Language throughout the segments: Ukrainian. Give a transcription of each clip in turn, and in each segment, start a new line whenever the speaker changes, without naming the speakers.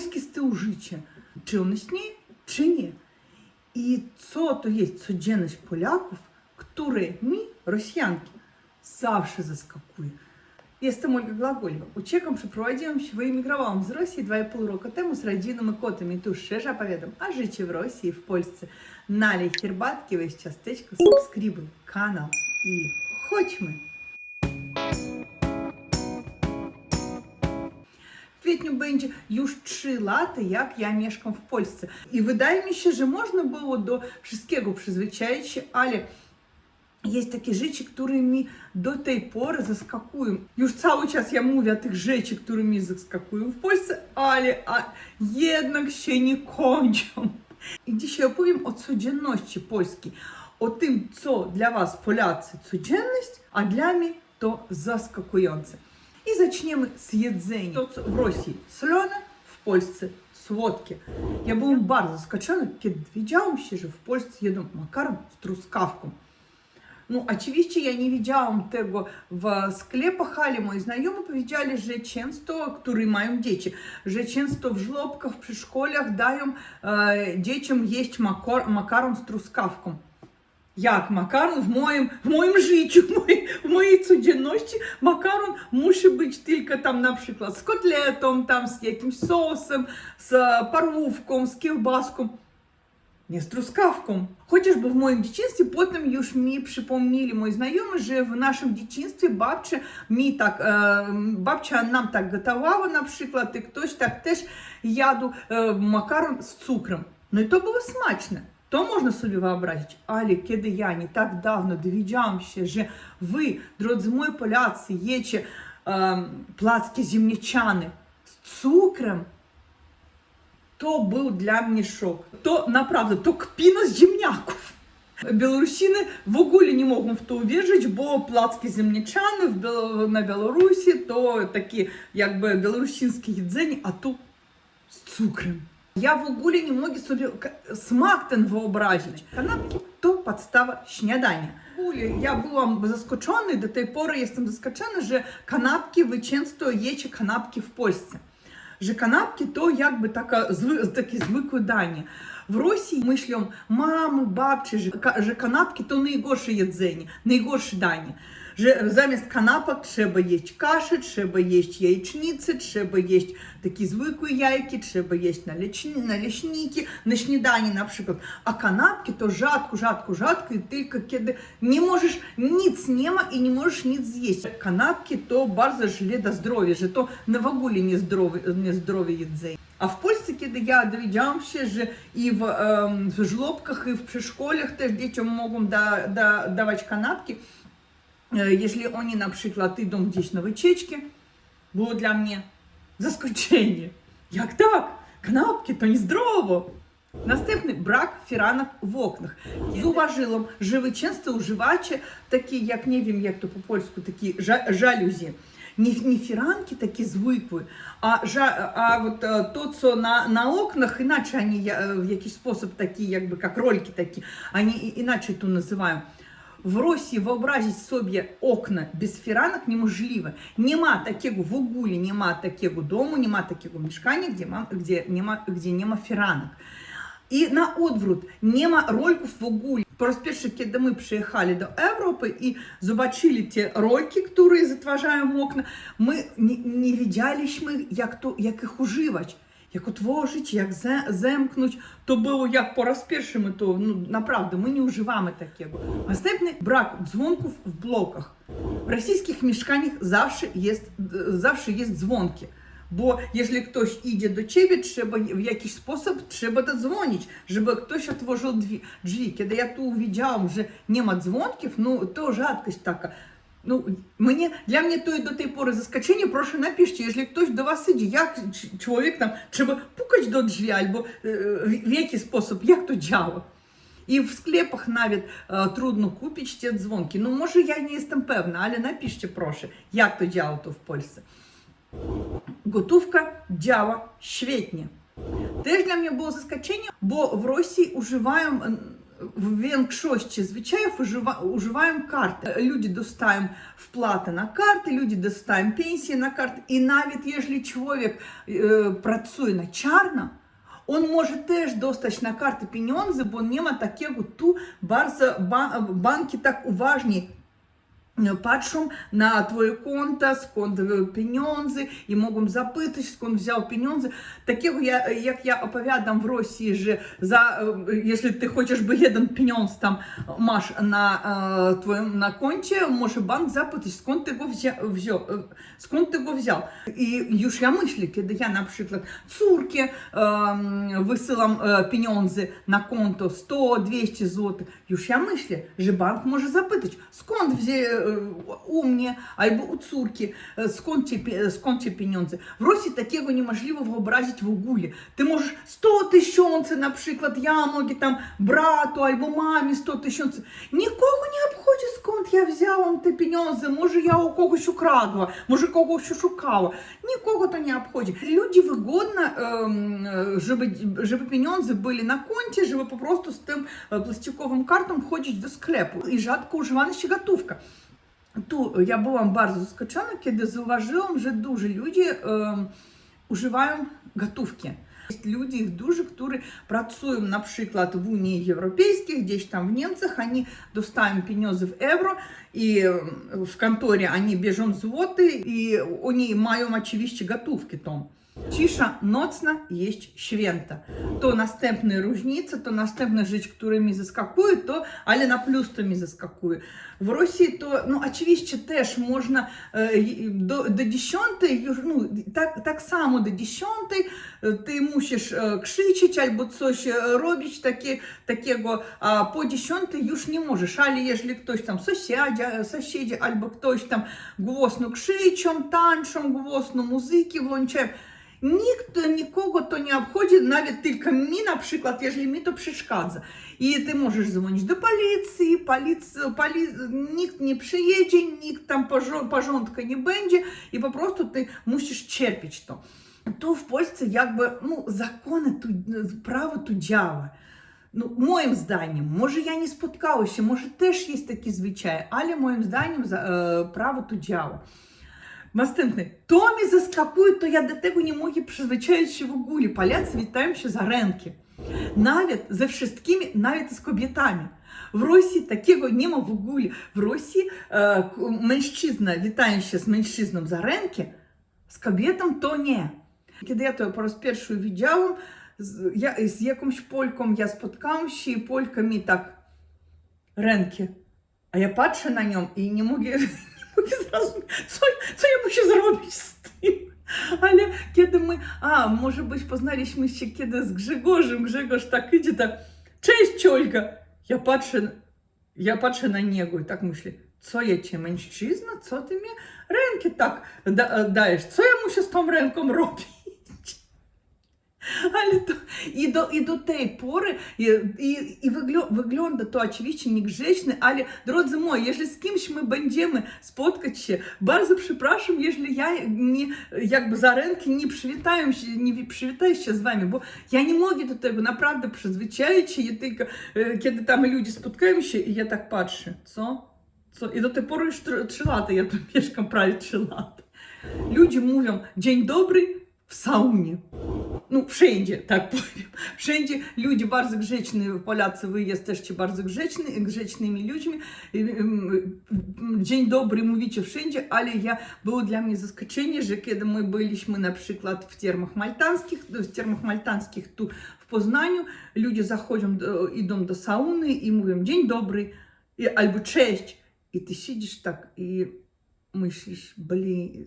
styl życia. Czy on istnieje, czy nie. Co to jest codzienność Polaków, które mi, Rosjanki, zawsze zaskakuje. Jestem Ольга Глаголева. Учеком przeprowadziłam się, wyemigrowałam z Rosji 2,5 roku temu z rodziną i kotem. I tu szczerze opowiadam o życiu w Rosji i w Polsce. Налей herbatki, weź ciasteczko, subskrybuj kanał i chodźmy. W kwietniu będzie już 3 lata, jak ja mieszkam w Polsce. I wydaje mi się, że można było do wszystkiego przyzwyczaić się, ale jest takie rzeczy, które mi do tej pory zaskakują. Już cały czas ja mówię o tych rzeczy, które mi zaskakują w Polsce, ale a jednak się nie kończą. I dzisiaj opowiem o codzienności polskiej, o tym, co dla Was, Polacy, codzienność, a dla mnie to zaskakujące. И начнем с едзения. Тут в России слена, в Польсce сводки. водки. Я був дуже скачана, kiedy widziałam się, że w Polsce jedzą makaron z truskawką. Ну, очевидно, я не видела того в э, склепах, але мої знайомі повідомляли, що часто, які мають діти, що в жлобках, при школах дають э, дітям їсти макар, макаром з трускавком. Jak makaron w moim, w moim życiu, w mojej, w mojej codzienności makaron musi być tylko tam na przykład z kotletą, tam z jakimś sosem, z parówką, z kiełbaską. Nie z truskawką. Chociażby w moim dzieciństwie, potem już mi przypomnieli moi znajomi, że w naszym dzieciństwie babcia mi tak, e, babcia nam tak gotowała na przykład i ktoś tak też jadł e, makaron z cukrem. No i To можна собі wyobrazić, ale kiedy ja nie tak dawno dowiedziałam się, że wy, drodzy moi Polacy, jecie e, placki ziemniaczane z cukrem, to był dla mnie szok. To naprawdę, to kpina z ziemniaków. Білорусини в ogóle nie mogą w to uwierzyć, bo placki ziemniaczane w Biel- na Białorusi to takie jakby białorusińskie jedzenie, a tu z cukrem. Ja w ogóle nie mogę sobie k- smak ten wyobrazić. Kanapki to podstawa śniadania. W ogóle ja byłam zaskoczona, do tej pory jestem zaskoczona, że kanapki, wy często jecie kanapki w Polsce. Że kanapki to jakby taka, zwy, takie zwykłe danie. W Rosji myślą mamy, babci, że, ka- kanapki to najgorsze jedzenie, najgorsze danie. Że zamiast kanapek trzeba jeść kaszę, trzeba jeść jajecznicę, trzeba jeść takie zwykłe jajki, trzeba jeść naleśni- naleśniki, na śniadanie na przykład. A kanapki to rzadko, rzadko, rzadko i tylko kiedy nie możesz, nic nie ma i nie możesz nic zjeść. Kanapki to bardzo źle dla zdrowia, że to w ogóle niezdrowe, niezdrowe jedzenie. A w Polsce, kiedy ja dowiedziałam się, że i w, em, w żłobkach, i w przedszkolach też dzieciom mogą da, da, dawać kanapki, e, jeśli oni na przykład idą gdzieś na wycieczki, było dla mnie zaskoczenie. Jak tak? Kanapki to niezdrowo. Następny brak firanek w oknach. Zauważyłam, że wy często używacie takie, jak nie wiem jak to po polsku, takie ża- żaluzje. Не, не фиранки такие звыклые, а, жа, а вот э, то, что на, на окнах, иначе они я- в якийсь спосіб такі, якби як рольки такі, они і- іначе то називаємо. В Росії вообразить собі окна без фіранок неможливо. Нема такого в Угулі, нема такого дому, нема такого мешкання, где, ма- где, нема, где нема фіранок. І на odwrót, нема рольків в Угулі. Po raz pierwszy, kiedy my przyjechali do Europy i zobaczyli te rolki, które zatwarzają okna, my nie, nie wiedzieliśmy, jak, to, jak ich używać, jak otworzyć, jak ze, zamknąć. To było jak po raz pierwszy my to, no naprawdę, my nie używamy takiego. Następny brak dzwonków w blokach. W rosyjskich mieszkaniach zawsze jest, zawsze jest dzwonki. Bo jeżeli ktoś idzie do ciebie, trzeba w jakiś sposób trzeba dodzwonić, żeby ktoś otworzył drzwi. drzwi. Kiedy ja tu widziałam, że nie Ну, мені, для мене то і до tej pory zaskoczenie, proszę napiszcie, jeżeli ktoś do was idzie, jak ч- człowiek tam, trzeba pukać do drzwi, albo e, w, w jaki sposób, jak to działa. I w sklepach nawet e, trudno kupić te dzwonki. No może ja nie jestem pewna, ale napiszcie proszę, jak to działa to w Polsce. Gotówka działa świetnie. Też dla mnie było zaskoczenie, bo w Rosji używają, в zwyczajów używa, używają karty. Люди достаją вплати на карти, люди достаją пенсії на карти. І навіть якщо чоловік е, працює на чарно, он може теж достać на карти пеньонзи, бо nie ma ту барза, банки так banki skąd e, pieniądze i mogą zapytać, skąd wziął pieniądze. Takiego ja, jak ja opowiadam w Rosji, że za, e, jeśli ty chociażby jeden pieniądz tam masz na e, twoim na koncie, może bank zapytać, skąd ty go wziął, wziął, e, skąd ty go wziął. I już ja myślę, kiedy ja na przykład córkę em, wysyłam e, pieniądze na konto 100-200 zł, już ja myślę, że bank może zapytać, skąd wziął e, e, skąd ci, pie- skąd ci pieniądze. W Rosji takiego niemożliwe wyobrazić w ogóle. Ty możesz 100 tysięcy na przykład, ja mogę tam bratu albo mamie 100 tysięcy. Nikogo nie obchodzi skąd ja wzięłam te pieniądze, może ja у когось oszukała. Nikogo to nie obchodzi. Ludzi wygodno, em, żeby, żeby pieniądze byli na koncie, żeby po prostu z tym e, plastikowym kartą chodzić do sklepu. I rzadko używana się gotówka. Dużo ludzi em, używają gotówki. Jest ludzi ich dużo, którzy pracują na przykład w Unii Europejskiej, gdzieś tam w Niemczech, oni dostają pieniądze w euro oni mają oczywiście gotówki tam. Cisza nocna jest święta. To następne różnice, to następne rzecz, które mi zaskakuje, to, ale na plus to mi zaskakuje. W Rosji to, no oczywiście też można e, i- do, do 10, już, no, tak, tak samo do 10 e, ty musisz e, krzyczeć albo coś e, robić takie, takiego, a po 10 już nie możesz, ale jeżeli ktoś tam sąsiedzi, Э, сусіді, або хтось там голосно ну, кшичом, танчом, голосно ну, музики влончав. Ніхто нікого то не обходить, навіть тільки мені, наприклад, якщо мені то пришкадза. І ти можеш дзвонити до поліції, поліція, полі... ніхто не приїде, ніхто там пожонтка не буде, і попросту ти мусиш черпити то. То в Польщі якби ну, закони, тут, право тудява. Ну, nie spotkała się, może też jest taki zwyczaj, ale moim zdaniem za, e, prawo tu działa. Następny. To mnie zaskakuje, to я до mogę przyzwyczaić się w ogóle. Polacy witają się za ręki. Nawet ze wszystkimi, nawet z kobietami. W Rosji takiego nie ma w ogóle. W Rosji e, k- mężczyzna witaje się z mężczyzną za ręki, z kobietą to nie. Kiedy ja to z jakąś Polką ja spotkałam się i Polka mi tak ręki. A ja patrzę na nią i nie mogę, nie mogę zrozumieć, co, co ja muszę zrobić z tym. Ale kiedy my, a może być poznaliśmy się kiedy z Grzegorzem, Grzegorz tak idzie, tak, cześć Olga. Ja patrzę, ja patrzę na niego i tak myślę, co ja cię mężczyzna, co ty mnie ręki tak da, dajesz, co ja muszę z tą ręką robić? Ale to, i do і до тієї пори, і і, і вигляда то очевидно не гжечний, але, друзі мої, якщо з кимось ми будемо споткатися, дуже припрашую, якщо я не, якби за ринки не привітаю, не привітаюся з вами, бо я не можу до того, направда, призвичаючи, я тільки, коли там люди споткаємося, і я так патрю, що? Co? I do tej pory już 3 lata, ja tu mieszkam prawie 3 lata. Ludzie mówią dzień dobry w saunie. Ну, wszędzie, tak powiem. Wszędzie ludzie bardzo grzeczni, Polacy, wy jesteście bardzo grzeczni, grzecznymi ludźmi. I, em, Dzień dobry mówicie wszędzie, ale ja, było dla mnie zaskoczenie, że kiedy my byliśmy na przykład w termach maltańskich, w termach maltańskich tu w Poznaniu, ludzie zachodzą, do, idą do sauny i mówią dzień dobry i, albo cześć. I ty siedzisz tak i myślisz, blin,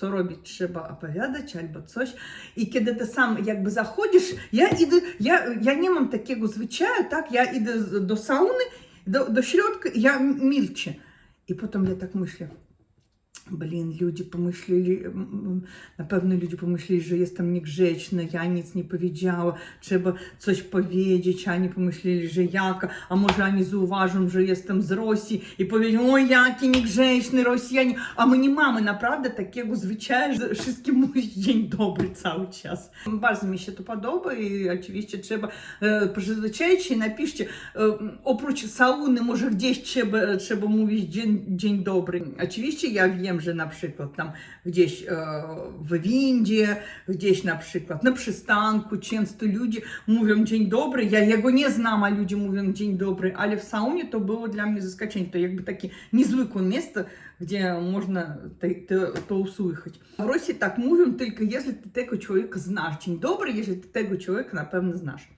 co- robić trzeba opowiadać albo coś. I kiedy ty sam jakby zachodzisz, ja idę, ja, ja nie mam takiego zwyczaju, tak, ja idę do sauny, do, do środka, ja milczę. I potem ja tak myślę, Блін, люди помyśleli, м, м, напевно, pomyśleli, że jestem niegrzeczna, ja nic nie powiedziała, trzeba coś powiedzieć, oni pomyśleli, że jaka, a może oni zauważą, że jestem z Rosji i powiedzą, oj, jaki niegrzeczny Rosjanie, a my nie mamy naprawdę takiego zwyczaju, że wszystkim mówić dzień dobry cały czas. Bardzo mi się to podoba i oczywiście trzeba e, przyzwyczaić się, napiszcie, e, oprócz sauny, może gdzieś trzeba, trzeba mówić dzień, dzień dobry. Oczywiście ja wiem, że na przykład tam gdzieś e, w windzie, gdzieś na przykład na przystanku często ludzie mówią dzień dobry. Ja jego nie znam, a ludzie mówią dzień dobry, ale w saunie to było dla mnie zaskoczenie. To jakby takie niezwykłe miejsce, gdzie można to, to, to usłyszeć. W Rosji tak mówią tylko jeśli ty tego człowieka znasz. Dzień dobry, jeśli ty tego człowieka na pewno znasz.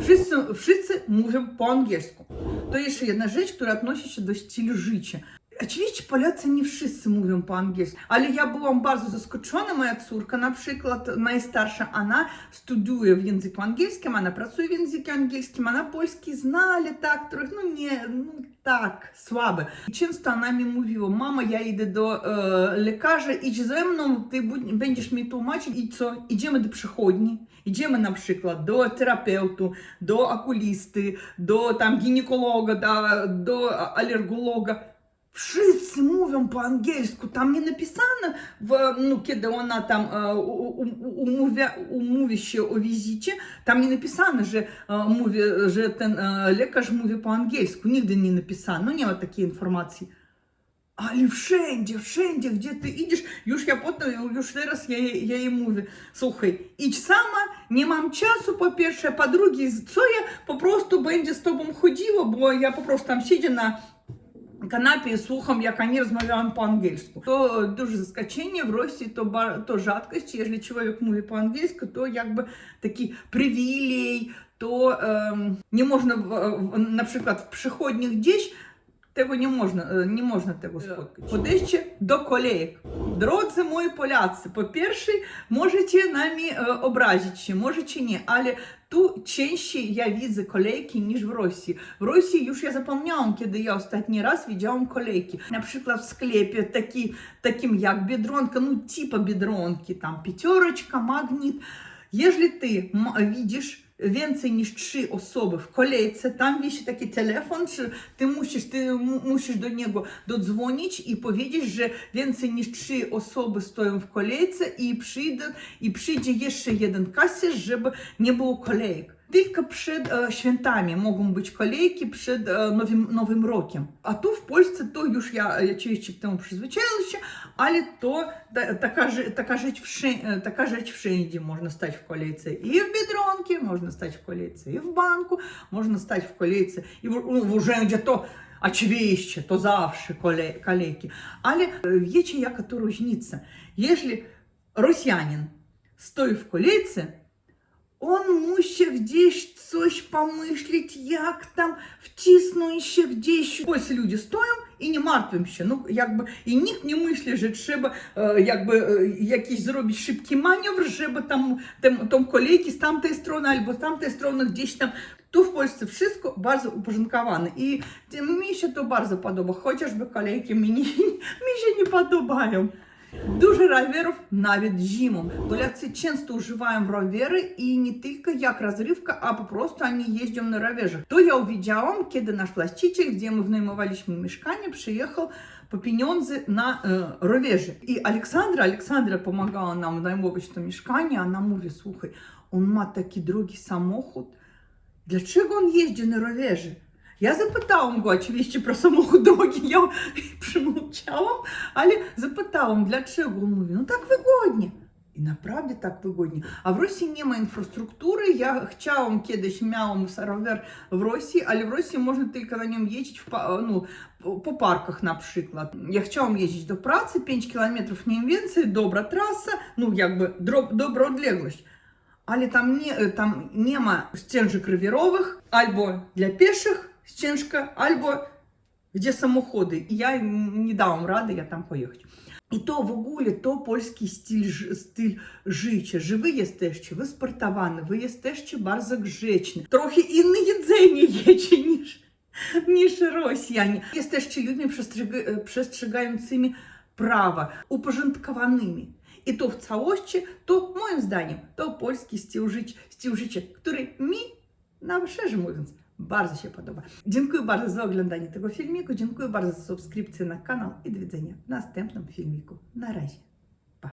Wszyscy, wszyscy mówią po angielsku. To jeszcze jedna rzecz, która odnosi się do stylu życia. Oczywiście Polacy nie wszyscy mówią po angielsku, ale ja byłam bardzo zaskoczona. Moja córka na przykład, najstarsza, ona studiuje w języku angielskim, ona pracuje w języku angielskim, ona polski zna, ale tak, trochę, no nie, no tak, słabe. I często ona mi mówiła, mama, ja idę do e, lekarza, idź ze mną, ty będziesz mi tłumaczyć i co, idziemy do przychodni, idziemy na przykład do terapeutu, do okulisty, do tam ginekologa, do alergologa. Вшиц мовим по-ангельську, там не написано, в, ну, де она там э, умовя, умовище о візічі, там не написано, що, э, мові, э, що ten лікар мові по-ангельську, нигде не написано, ну, вот такие информации. Але всюди, всюди, где ты идешь? юж я потім, юж раз я, я їй мовлю, слухай, іч сама, не мам часу, по-перше, а по-друге, я попросту бенді с тобом ходила, бо я попросту там сидя на rozmawiają po angielsku. To duże zaskoczenie, w Rosji to, ba- to rzadkość, jeżeli człowiek mówi po angielsku, to jakby taki przywilej, to em, nie można, w, w, na przykład w przychodnich gdzieś tego nie можна, е, не можна do kolejek. Drodzy moi Polacy, po pierwsze, możecie nami e, obrazić się, możecie nie, ale częściej ja widzę kolejki niż w Rosji. W Rosji już ja zapomniałam, kiedy ja ostatni raz widziałam kolejki. Na przykład w sklepie taki, takim jak Biedronka, ну типа Biedronki, tam пятерочка, magnet. Jeżeli ty ma- widzisz więcej niż trzy osoby w kolejce, tam wisi taki telefon, że ty musisz, ty mu- musisz do niego dodzwonić i powiedzieć, że więcej niż trzy osoby stoją w kolejce i przyjdą, i przyjdzie jeszcze jeden kasjerz, żeby nie było kolejek. Tylko przed e, świętami mogą być kolejki przed e, nowym, nowym rokiem. A tu w Polsce to już ja e, oczywiście k temu przyzwyczaiłam się, ale to ta, taka, że- taka, rzecz wszędzie, taka rzecz wszędzie. Można stać w kolejce i w Biedronке, можно стать в kolejce i w banku, można stać w kolejce i w, ну, w urzędzie, to oczywiście, to zawsze kole, kolejki. Ale e, wiecie, jaka to różnica? Jeśli Rosjanin stoi w kolejce, on musi gdzieś coś pomyśleć, jak tam wcisnąć się gdzieś. Ось люди stoją i nie martwią się. No, jakby, I nikt nie myśli, że trzeba e, jakby e, jakiś zrobić szybki manewr, żeby tam, tam tą kolejki z tamtej strony albo z tamtej strony gdzieś tam. Tu wszystko bardzo uporządkowane i mi się to bardzo podoba, chociażby kolejki mi, mi się nie podobają. Дуже rowerów nawet zimą. Polacy często używają rowery i nie tylko jak rozrywka, a po prostu oni jeżdżą na rowerze. To ja uwidziałam, kiedy nasz właściciel, gdzie my wynajmowaliśmy mieszkanie, przyjechał po pieniądze na e, rowerze. I Aleksandra, Aleksandra pomagała nam wynajmować to mieszkanie, ona mówi, słuchaj, on ma taki drogi samochód, dlaczego on jeździ na rowerze? Я zapytałam go oczywiście про самого samochód drogi, ja przemilczałam, ale zapytałam, dlaczego. On mówi, no tak wygodnie. І направді так вигодні. А в Росії нема інфраструктури. Я хчаум кедыш мяум саровер в Росії, але в Росії можна тільки на ньому їздити в, ну, по парках, наприклад. Я хчаум їздити до праці, 5 кілометрів Німвенції, добра траса, ну, якби дроб, добра одлеглость. Але там, не, там нема стен же кривірових, або для пеших ścieżка, або де самоходи. І я не дам ради, я там поїхати. І то в огулі, то польський стиль стиль жича. Же ви єсте ще, ви спортовані, ви єсте ще барзо гречні. Трохи інне їдзення є, чи ніж, ніж росіяни. Єсте ще людьми przestrzegającymi prawa, uporządkowanymi. I to w całości, to moim zdaniem, to polski styl życia, styl życia który mi, nam szczerze mówiąc, bardzo się podoba. Dziękuję bardzo za oglądanie tego filmiku, dziękuję bardzo za subskrypcję na kanał i do widzenia w następnym filmiku. Na razie.